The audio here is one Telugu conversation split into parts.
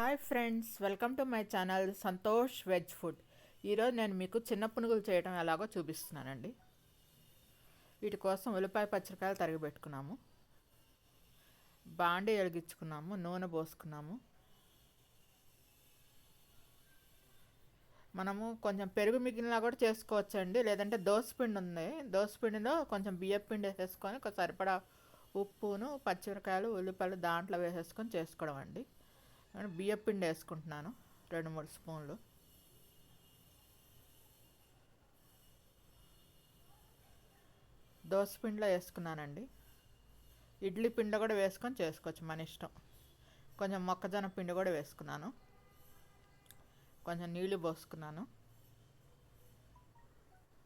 Hi friends welcome to my channel Santosh veg food. ఈరోజు నేను మీకు చిన్న పునుగులు చేయడం ఎలాగో చూపిస్తున్నానండి. వీటి కోసం ఉల్లిపాయ పచ్చిరకాయలు తరిగి పెట్టుకున్నాము బాండి వెలిగించుకున్నాము నూనె పోసుకున్నాము. మనము కొంచెం పెరుగు మిగిలినా కూడా చేసుకోవచ్చండి. లేదంటే దోసపిండి ఉంది. దోసపిండిలో కొంచెం బియ్యం పిండి వేసేసుకొని సరిపడా ఉప్పును పచ్చిమిరకాయలు ఉల్లిపాయలు దాంట్లో వేసేసుకొని చేసుకోవడం అండి బియ్యం పిండి వేసుకుంటున్నాను. రెండు మూడు స్పూన్లు. దోశ పిండిలో వేసుకున్నానండి. ఇడ్లీ పిండి కూడా వేసుకొని చేసుకోవచ్చు మన ఇష్టం. కొంచెం మొక్కజొన్న పిండి కూడా వేసుకున్నాను. కొంచెం నీళ్ళు పోసుకున్నాను.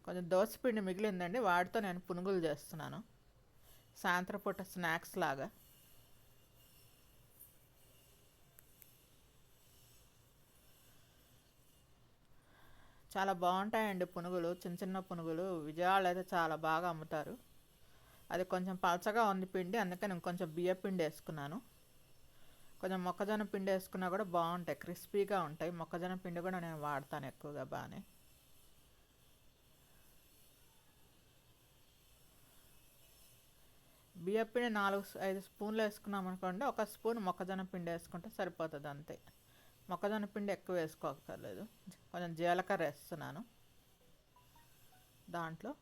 కొంచెం దోశ పిండి మిగిలిందండి. వాటితో నేను పునుగులు చేస్తున్నాను. సాయంత్రం పూట స్నాక్స్ లాగా. చాలా బాగుంటాయండి పునుగులు. చిన్న చిన్న పునుగులు. విజయవాడలో అయితే చాలా బాగా అమ్ముతారు. అది కొంచెం పలచగా ఉంది పిండి. అందుకే నేను కొంచెం బియ్య పిండి వేసుకున్నాను. కొంచెం మొక్కజొన్న పిండి వేసుకున్నా కూడా బాగుంటాయి. క్రిస్పీగా ఉంటాయి. మొక్కజొన్న పిండి కూడా నేను వాడతాను ఎక్కువగా బాగానే. బియ్య పిండి నాలుగు ఐదు స్పూన్లు వేసుకున్నాం అనుకోండి ఒక స్పూన్ మొక్కజొన్న పిండి వేసుకుంటే సరిపోతుంది అంతే. మొక్కజొన్న పిండి ఎక్కువ వేసుకోక్కర్లేదు. కొంచెం జీలకర్ర వేస్తున్నాను. దాంట్లో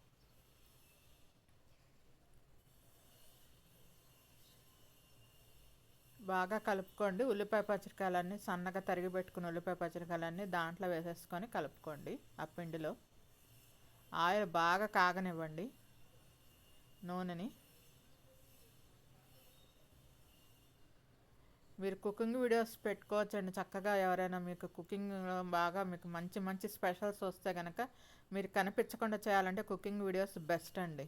బాగా కలుపుకోండి. ఉల్లిపాయ పచ్చిరకాయలన్నీ సన్నగా తరిగి పెట్టుకున్న ఉల్లిపాయ పచ్చిరకాయలన్నీ దాంట్లో వేసేసుకొని కలుపుకోండి ఆ పిండిలో. ఆయిల్ బాగా కాగనివ్వండి. నూనెని మీరు కుకింగ్ వీడియోస్ పెట్టుకోవచ్చండి. చక్కగా ఎవరైనా మీకు కుకింగ్ బాగా మీకు మంచి మంచి స్పెషల్స్ వస్తే కనుక మీరు కనిపించకుండా చేయాలంటే కుకింగ్ వీడియోస్ బెస్ట్ అండి.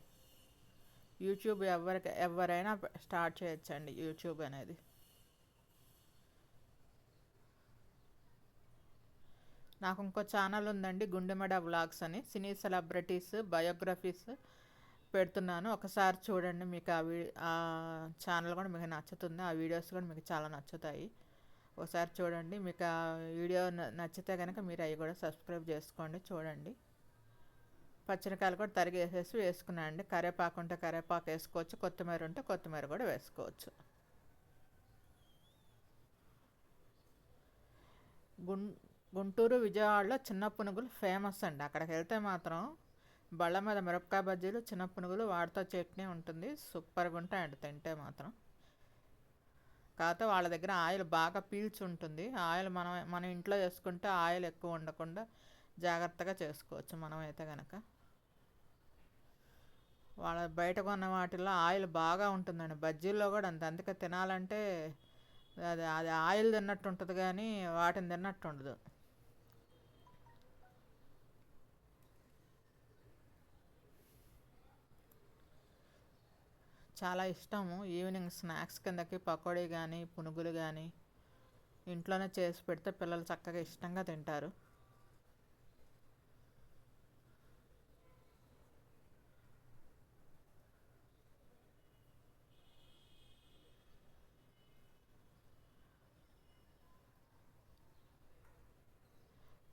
యూట్యూబ్ ఎవరికి ఎవరైనా స్టార్ట్ చేయొచ్చండి యూట్యూబ్ అనేది. నాకు ఇంకో ఛానల్ ఉందండి గుండెమడ వ్లాగ్స్ అని. సినీ సెలబ్రిటీస్ బయోగ్రఫీస్ పెడుతున్నాను. ఒకసారి చూడండి మీకు ఆ వీ ఆ ఛానల్ కూడా మీకు నచ్చుతుంది. ఆ వీడియోస్ కూడా మీకు చాలా నచ్చుతాయి. ఒకసారి చూడండి. మీకు ఆ వీడియో నచ్చితే కనుక మీరు అవి కూడా సబ్స్క్రైబ్ చేసుకోండి. చూడండి. పచ్చనికాయలు కూడా తరిగి వేసేసి వేసుకున్నాండి కరేపాకు ఉంటే కరేపాకు వేసుకోవచ్చు. కొత్తిమీర ఉంటే కొత్తిమీర కూడా వేసుకోవచ్చు. గుం గుంటూరు విజయవాడలో చిన్న పునుగులు ఫేమస్ అండి. అక్కడికి వెళ్తే మాత్రం బళ్ళ మీద మిరపకాయ బజ్జీలు చిన్న పునుగులు వాటితో చట్నీ ఉంటుంది. సూపర్గా ఉంటాయండి తింటే మాత్రం. కాకపోతే వాళ్ళ దగ్గర ఆయిల్ బాగా పీల్చి ఉంటుంది. ఆయిల్ మనం మనం ఇంట్లో చేసుకుంటే ఆయిల్ ఎక్కువ ఉండకుండా జాగ్రత్తగా చేసుకోవచ్చు మనం అయితే కనుక వాళ్ళ బయట కొన్న వాటిల్లో ఆయిల్ బాగా ఉంటుందండి. బజ్జీల్లో కూడా అంత. అందుకే తినాలంటే అది అది ఆయిల్ తిన్నట్టు ఉంటుంది కానీ వాటిని తిన్నట్టు ఉండదు. చాలా ఇష్టము. ఈవినింగ్ స్నాక్స్ కిందకి పకోడీ కానీ పునుగులు కానీ ఇంట్లోనే చేసి పెడితే పిల్లలు చక్కగా ఇష్టంగా తింటారు.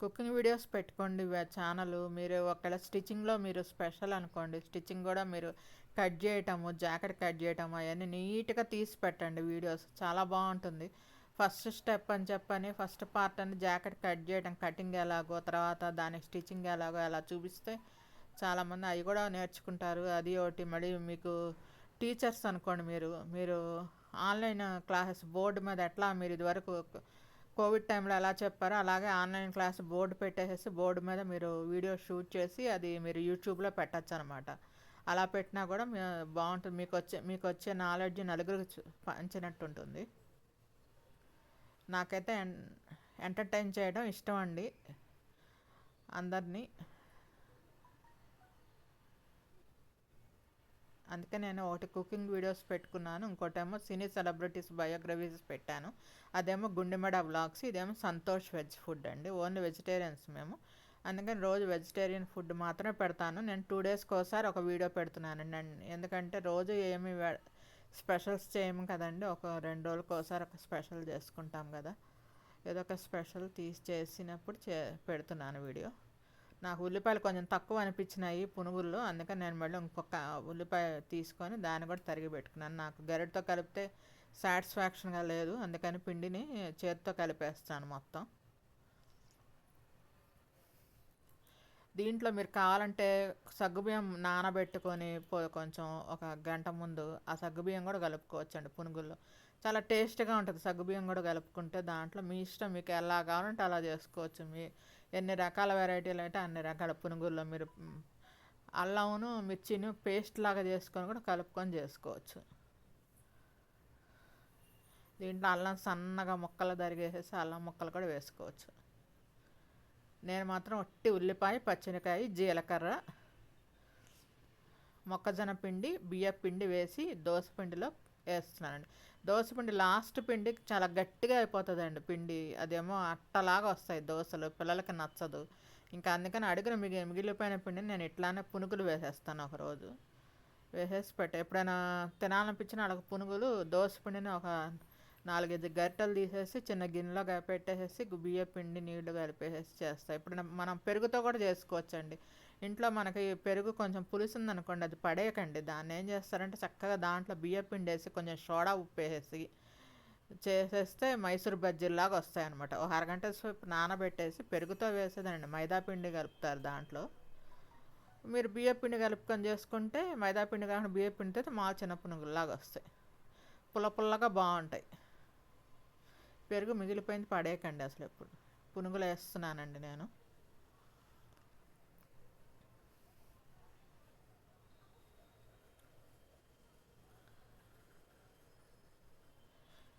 కుకింగ్ వీడియోస్ పెట్టుకోండి ఛానల్. మీరు ఒకవేళ స్టిచ్చింగ్లో మీరు స్పెషల్ అనుకోండి స్టిచ్చింగ్ కూడా మీరు కట్ చేయటము జాకెట్ కట్ చేయటము అవన్నీ నీట్గా తీసి పెట్టండి వీడియోస్. చాలా బాగుంటుంది. ఫస్ట్ స్టెప్ అని చెప్పని ఫస్ట్ పార్ట్ అని జాకెట్ కట్ చేయడం కటింగ్ ఎలాగో తర్వాత దానికి స్టిచ్చింగ్ ఎలాగో అలా చూపిస్తే చాలామంది అవి కూడా నేర్చుకుంటారు. అది ఒకటి. మళ్ళీ మీకు టీచర్స్ అనుకోండి మీరు. మీరు ఆన్లైన్ క్లాసెస్ బోర్డు మీద ఎట్లా మీరు ఇదివరకు కోవిడ్ టైంలో ఎలా చెప్పారో అలాగే ఆన్లైన్ క్లాస్ బోర్డు పెట్టేసేసి బోర్డు మీద మీరు వీడియో షూట్ చేసి అది మీరు యూట్యూబ్లో పెట్టచ్చు అనమాట అలా పెట్టినా కూడా బాగుంటుంది. మీకు వచ్చే మీకు వచ్చే నాలెడ్జ్ నలుగురికి పంచినట్టు ఉంటుంది నాకైతే ఎంటర్టైన్ చేయడం ఇష్టం అండి అందరినీ. అందుకే నేను ఒకటి కుకింగ్ వీడియోస్ పెట్టుకున్నాను. ఇంకోటేమో సినీ సెలబ్రిటీస్ బయోగ్రఫీస్ పెట్టాను. అదేమో గుండెమడ వ్లాగ్స్ ఇదేమో సంతోష్ వెజ్ ఫుడ్ అండి. ఓన్లీ వెజిటేరియన్స్ మేము. అందుకని రోజు వెజిటేరియన్ ఫుడ్ మాత్రమే పెడతాను. నేను టూ డేస్కి ఒకసారి ఒక వీడియో పెడుతున్నాను ఎందుకంటే రోజు ఏమి స్పెషల్స్ చేయము కదండి. ఒక రెండు రోజులకి ఒకసారి ఒక స్పెషల్ చేసుకుంటాం కదా. ఏదో ఒక స్పెషల్ తీసి చేసినప్పుడు చే పెడుతున్నాను వీడియో. నాకు ఉల్లిపాయలు కొంచెం తక్కువ అనిపించినాయి పునుగుల్లో. అందుకని నేను మళ్ళీ ఇంకొక ఉల్లిపాయ తీసుకొని దాన్ని కూడా తరిగి పెట్టుకున్నాను. నాకు గరిటతో కలిపితే సాటిస్ఫాక్షన్గా లేదు. అందుకని పిండిని చేతితో కలిపేస్తాను మొత్తం. దీంట్లో మీరు కావాలంటే సగ్గుబియ్యం నానబెట్టుకొని కొంచెం ఒక గంట ముందు ఆ సగ్గుబియ్యం కూడా కలుపుకోవచ్చు అండి పునుగుల్లో. చాలా టేస్ట్గా ఉంటుంది సగ్గుబియ్యం కూడా కలుపుకుంటే దాంట్లో మీ ఇష్టం మీకు ఎలా కావాలంటే అలా చేసుకోవచ్చు. మీ ఎన్ని రకాల వెరైటీలు అయితే అన్ని రకాల పునుగుల్లో మీరు అల్లమును మిర్చిని పేస్ట్ లాగా చేసుకొని కూడా కలుపుకొని చేసుకోవచ్చు. దీంట్లో అల్లం సన్నగా ముక్కలు తరిగేసేసి అల్లం ముక్కలు కూడా వేసుకోవచ్చు. నేను మాత్రం ఒట్టి ఉల్లిపాయ పచ్చిమిరకాయ జీలకర్ర మొక్కజొన్న పిండి బియ్య పిండి వేసి దోశ పిండిలో వేస్తున్నానండి. దోశపిండి లాస్ట్ పిండి చాలా గట్టిగా అయిపోతుందండి పిండి. అదేమో అట్టలాగా వస్తాయి దోశలు పిల్లలకి నచ్చదు. ఇంకా అందుకని అడిగిన మిగి మిగిలిపోయిన పిండిని నేను ఇట్లానే పునుగులు వేసేస్తాను ఒకరోజు వేసేసి పెట్టే ఎప్పుడైనా తినాలనిపించిన అడగ పునుగులు దోశ పిండిని ఒక నాలుగైదు గరిటెలు తీసేసి చిన్న గిన్నెలో పెట్టేసేసి బియ్య పిండి నీళ్ళు కలిపేసేసి చేస్తాయి ఇప్పుడు మనం పెరుగుతో కూడా చేసుకోవచ్చండి. ఇంట్లో మనకి పెరుగు కొంచెం పులుసు ఉందనుకోండి అది పడేయకండి. దాన్ని ఏం చేస్తారంటే చక్కగా దాంట్లో బియ్య పిండి వేసి కొంచెం సోడా ఉప్పేసేసి చేసేస్తే మైసూర్ బజ్జీలాగా వస్తాయన్నమాట. ఒక అరగంట సేపు నానబెట్టేసి పెరుగుతో వేసేదండి మైదా పిండి కలుపుతారు దాంట్లో. మీరు బియ్య పిండి కలుపుకొని చేసుకుంటే మైదా పిండి కాకుండా బియ్య పిండితో మా చిన్న పునుగుల్లాగా వస్తాయి. పుల్ల పుల్లగా బాగుంటాయి. పెరుగు మిగిలిపోయింది పడేయకండి అసలు ఎప్పుడు. పునుగులు వేస్తున్నానండి నేను.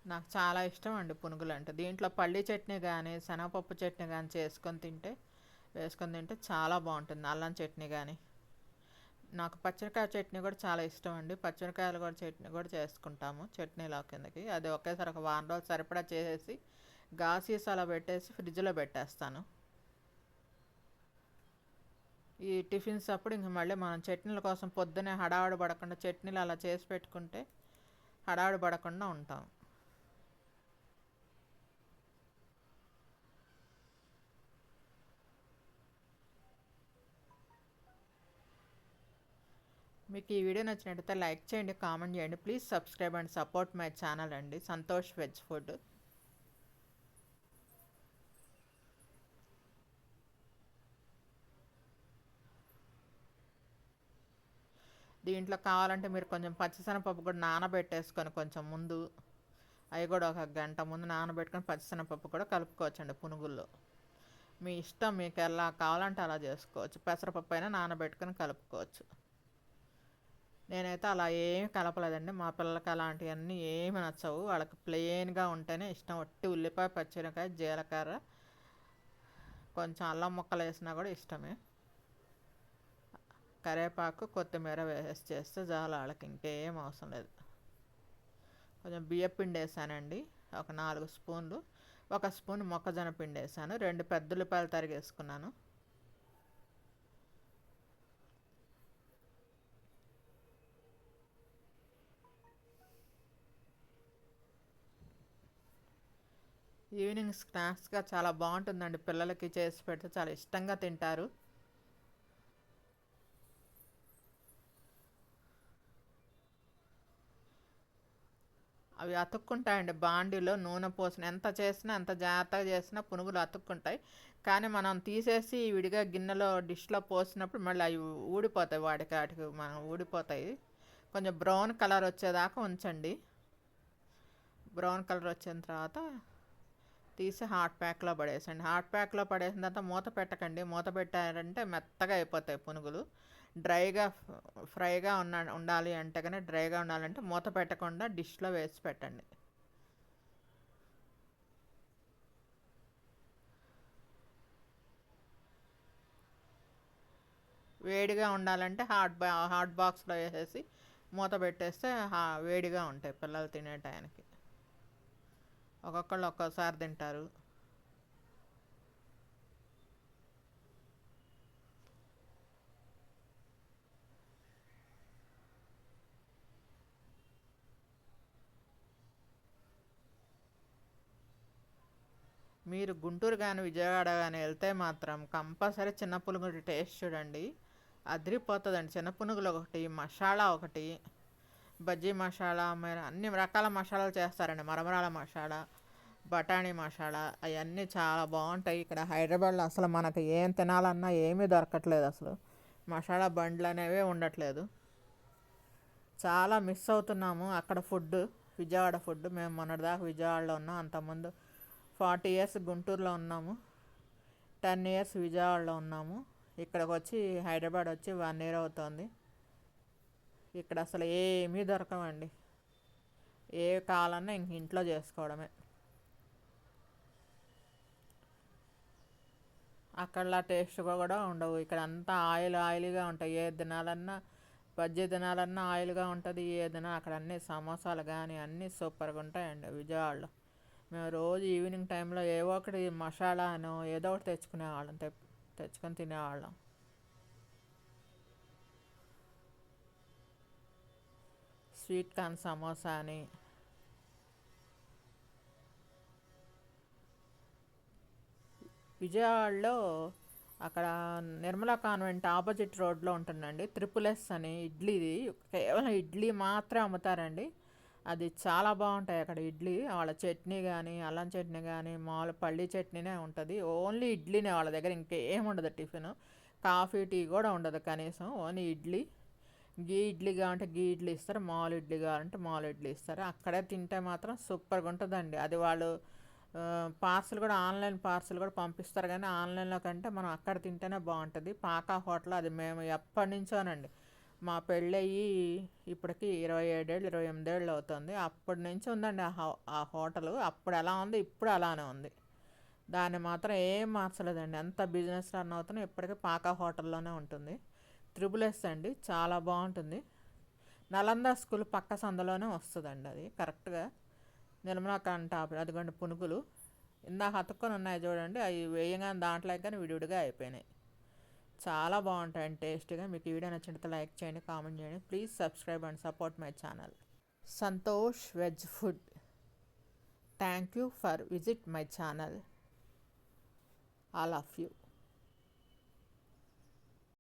నాకు చాలా ఇష్టం అండి పునుగులు అంటే. దీంట్లో పల్లి చట్నీ కానీ శనగపప్పు చట్నీ కానీ చేసుకొని తింటే వేసుకొని తింటే చాలా బాగుంటుంది. అల్లం చట్నీ కానీ నాకు పచ్చడికాయ చట్నీ కూడా చాలా ఇష్టం అండి. పచ్చడికాయలు కూడా చట్నీ కూడా చేసుకుంటాము చట్నీలో కిందకి. అది ఒకేసారి ఒక వారం రోజులు సరిపడా చేసేసి అలా పెట్టేసి ఫ్రిడ్జ్లో పెట్టేస్తాను. ఈ టిఫిన్స్ అప్పుడు ఇంక మళ్ళీ మనం చట్నీల కోసం పొద్దునే హడావిడి పడకుండా చట్నీలు అలా చేసి పెట్టుకుంటే హడావిడి పడకుండా ఉంటాం. మీకు ఈ వీడియో నచ్చినట్టయితే లైక్ చేయండి కామెంట్ చేయండి. Please subscribe and support my channel అండి. Santosh veg food. దీంట్లో కావాలంటే మీరు కొంచెం పచ్చిశనగపప్పు కూడా నానబెట్టేసుకొని కొంచెం ముందు అవి కూడా ఒక గంట ముందు నానబెట్టుకొని పచ్చిశనగపప్పు కూడా కలుపుకోవచ్చండి పునుగుల్లో. మీ ఇష్టం మీకు ఎలా కావాలంటే అలా చేసుకోవచ్చు. పెసరపప్పు అయినా నానబెట్టుకొని కలుపుకోవచ్చు. నేనైతే అలా ఏమి కలపలేదండి. మా పిల్లలకి అలాంటివన్నీ ఏమి నచ్చవు. వాళ్ళకి ప్లెయిన్గా ఉంటేనే ఇష్టం. ఒట్టి ఉల్లిపాయ పచ్చిమిరకాయ జీలకర్ర కొంచెం అల్లం ముక్కలు వేసినా కూడా ఇష్టమే. కరివేపాకు కొత్తిమీర వేసి చేస్తే చాలా వాళ్ళకి ఇంకేం అవసరం లేదు. కొంచెం బియ్యం పిండి వేసానండి. ఒక నాలుగు స్పూన్లు. ఒక స్పూన్ మొక్కజొన్న పిండి వేసాను. రెండు పెద్ద ఉల్లిపాయలు తరిగేసుకున్నాను. ఈవినింగ్ స్నాక్స్గా చాలా బాగుంటుందండి. పిల్లలకి చేసి పెడితే చాలా ఇష్టంగా తింటారు. అవి అతుక్కుంటాయండి. బాండీలో నూనె పోసిన ఎంత చేసినా ఎంత జాగ్రత్తగా చేసినా పునుగులు అతుక్కుంటాయి. కానీ మనం తీసేసి విడిగా గిన్నెలో డిష్లో పోసినప్పుడు మళ్ళీ అవి ఊడిపోతాయి. వాటికి వాటికి మనం ఊడిపోతాయి. కొంచెం బ్రౌన్ కలర్ వచ్చేదాకా ఉంచండి. బ్రౌన్ కలర్ వచ్చిన తర్వాత తీసి హాట్ ప్యాక్లో పడేసండి. హాట్ ప్యాక్లో పడేసిన తర్వాత మూత పెట్టకండి. మూత పెట్టారంటే మెత్తగా అయిపోతాయి పునుగులు. డ్రైగా ఫ్రైగా ఉన్న ఉండాలి అంటే కానీ డ్రైగా ఉండాలంటే మూత పెట్టకుండా డిష్లో వేసి పెట్టండి. వేడిగా ఉండాలంటే హాట్ బా హాట్ బాక్స్లో వేసేసి మూత పెట్టేస్తే వేడిగా ఉంటాయి పిల్లలు తినే టయానికి ఒక్కొక్కళ్ళు ఒక్కోసారి తింటారు. మీరు గుంటూరు కానీ విజయవాడ కానీ వెళ్తే మాత్రం కంపల్సరీ చిన్న పునుగులు టేస్ట్ చూడండి. అదిరిపోతుందండి. చిన్న పునుగులు ఒకటి మసాలా ఒకటి బజ్జీ మసాలా అన్ని రకాల మసాలాలు చేస్తారండి. మరమరాల మసాలా బఠానీ మసాలా అవన్నీ చాలా బాగుంటాయి ఇక్కడ. హైదరాబాద్లో అసలు మనకు ఏం తినాలన్నా ఏమీ దొరకట్లేదు అసలు. మసాలా బండ్లు అనేవి ఉండట్లేదు. చాలా మిస్ అవుతున్నాము అక్కడ ఫుడ్ విజయవాడ ఫుడ్ మేము మొన్నటిదాకా విజయవాడలో ఉన్నాం. అంతకుముందు ఫార్టీ ఇయర్స్ గుంటూరులో ఉన్నాము. టెన్ ఇయర్స్ విజయవాడలో ఉన్నాము. ఇక్కడికి వచ్చి హైదరాబాద్ వచ్చి వన్ ఇయర్ అవుతుంది. ఇక్కడ అసలు ఏమీ దొరకవండి. ఏ కావాలన్నా ఇంక ఇంట్లో చేసుకోవడమే. అక్కడలా టేస్ట్ కూడా ఉండవు. ఇక్కడ అంతా ఆయిల్ ఆయిల్గా ఉంటాయి. ఏ తినాలన్నా బజ్జీ తినాలన్నా ఆయిల్గా ఉంటుంది. ఏ అక్కడ అన్ని సమోసాలు కానీ అన్నీ సూపర్గా ఉంటాయండి విజయవాడలో. మేము రోజు ఈవినింగ్ టైంలో ఏవో ఒకటి మసాలాను ఏదో ఒకటి తెచ్చుకునేవాళ్ళం. తె తెచ్చుకొని తినేవాళ్ళం. స్వీట్ కార్న్ సమోసా అని. విజయవాడలో అక్కడ నిర్మలా కాన్వెంట్ ఆపోజిట్ రోడ్లో ఉంటుందండి. త్రిపుల్ ఎస్ అని ఇడ్లీది. కేవలం ఇడ్లీ మాత్రమే అమ్ముతారండి. అది చాలా బాగుంటాయి అక్కడ ఇడ్లీ. వాళ్ళ చట్నీ కానీ అల్లం చట్నీ కానీ మామూలు పల్లీ చట్నీనే ఉంటుంది. ఓన్లీ ఇడ్లీనే వాళ్ళ దగ్గర ఇంకేం ఉండదు టిఫిన్. కాఫీ టీ కూడా ఉండదు కనీసం. ఓన్లీ ఇడ్లీ. గీ ఇడ్లీ కావాలంటే గీ ఇడ్లీ ఇస్తారు మామూలు ఇడ్లీ కావాలంటే మామూలు ఇడ్లీ ఇస్తారు. అక్కడే తింటే మాత్రం సూపర్గా ఉంటుందండి. అది వాళ్ళు పార్సల్ కూడా ఆన్లైన్ పార్సల్ కూడా పంపిస్తారు కానీ ఆన్లైన్లో కంటే మనం అక్కడ తింటేనే బాగుంటుంది. పాకా హోటల్ అది మేము ఎప్పటి నుంచోనండి. మా పెళ్ళయి ఇప్పటికి ఇరవై ఏడేళ్ళు ఇరవై ఎనిమిదేళ్ళు అవుతుంది. అప్పటి నుంచి ఉందండి ఆ హోటల్. అప్పుడు ఎలా ఉంది? ఇప్పుడు అలానే ఉంది. దాన్ని మాత్రం ఏం మార్చలేదండి. ఎంత బిజినెస్ రన్ అవుతున్నా ఇప్పటికీ పాకా హోటల్లోనే ఉంటుంది. త్రిబుల్ ఎస్ అండి. చాలా బాగుంటుంది. నలంద స్కూల్ పక్క సందులోనే వస్తుందండి అది. కరెక్ట్గా నిర్మలా కంట అదిగోండి పునుగులు. ఇందాక హతుక్కొని ఉన్నాయి చూడండి. అవి వేయగానే దాంట్లో కానీ విడివిడిగా అయిపోయినాయి. చాలా బాగుంటాయండి టేస్ట్గా. మీకు ఈ వీడియో నచ్చినట్టు లైక్ చేయండి కామెంట్ చేయండి. Please subscribe and support my channel. Santosh veg food. Thank you for visit my channel all of you